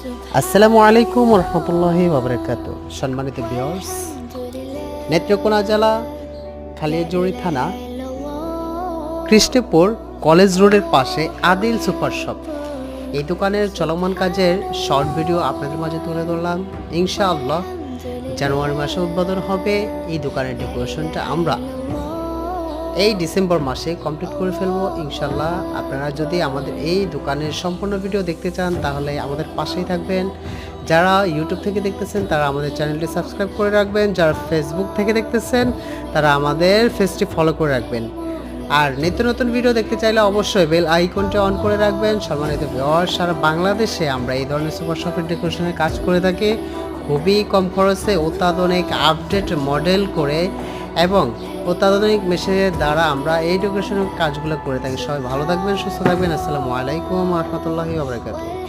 আসসালামু আলাইকুম রহমতুল্লাহি বাবরাকাত সম্মানিত বিয়র্স নেত্রকোনা জেলা খালিয়াজুড়ি থানা, কৃষ্ণপুর কলেজ রোডের পাশে আদিল সুপার শপ। এই দোকানের চলমান কাজের শর্ট ভিডিও আপনাদের মাঝে তুলে ধরলাম। ইনশাআল্লাহ জানুয়ারি মাসে উদ্বোধন হবে। এই দোকানের ডেকোরেশনটা আমরা এই ডিসেম্বর মাসে কমপ্লিট করে ফেলব, ইনশাল্লাহ। আপনারা যদি আমাদের এই দোকানের সম্পূর্ণ ভিডিও দেখতে চান, তাহলে আমাদের পাশেই থাকবেন। যারা ইউটিউব থেকে দেখতেছেন, তারা আমাদের চ্যানেলটি সাবস্ক্রাইব করে রাখবেন। যারা ফেসবুক থেকে দেখতেছেন, তারা আমাদের ফেসটি ফলো করে রাখবেন। আর নিত্য নতুন ভিডিও দেখতে চাইলে অবশ্যই বেল আইকনটি অন করে রাখবেন। সম্মানিত ভিউয়ার সারা বাংলাদেশে আমরা এই ধরনের সুপার শপের ডেকোরেশনের কাজ করে থাকি। খুবই কম খরচে অত্যাধুনিক আপডেট মডেল করে এবং অত্যাধুনিক মেশিনের দ্বারা আমরা এই ডেকোরেশনের কাজগুলো করে থাকি। সবাই ভালো থাকবেন, সুস্থ থাকবেন। আসসালামু আলাইকুম রহমতুল্লাহি ওবরাকাতুহ